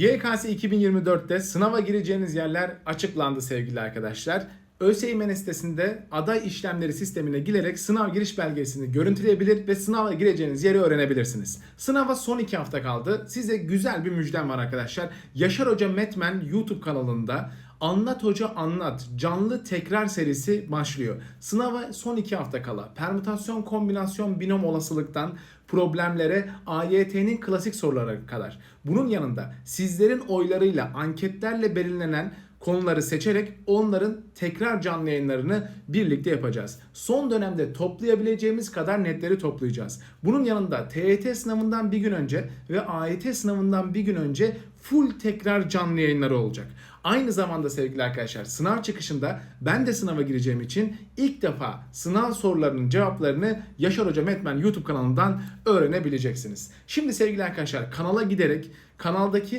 YKS 2024'te sınava gireceğiniz yerler açıklandı sevgili arkadaşlar. ÖSYM sitesinde aday işlemleri sistemine girerek sınav giriş belgesini görüntüleyebilir ve sınava gireceğiniz yeri öğrenebilirsiniz. Sınava son 2 hafta kaldı. Size güzel bir müjdem var arkadaşlar. Yaşar Hoca Metmen YouTube kanalında Anlat Hoca Anlat canlı tekrar serisi başlıyor. Sınava son 2 hafta kala permütasyon, kombinasyon, binom olasılıktan problemlere AYT'nin klasik sorulara kadar. Bunun yanında sizlerin oylarıyla anketlerle belirlenen konuları seçerek onların tekrar canlı yayınlarını birlikte yapacağız. Son dönemde toplayabileceğimiz kadar netleri toplayacağız. Bunun yanında TYT sınavından bir gün önce ve AYT sınavından bir gün önce full tekrar canlı yayınları olacak. Aynı zamanda sevgili arkadaşlar sınav çıkışında ben de sınava gireceğim için ilk defa sınav sorularının cevaplarını Yaşar Hoca Metmen YouTube kanalından öğrenebileceksiniz. Şimdi sevgili arkadaşlar kanala giderek kanaldaki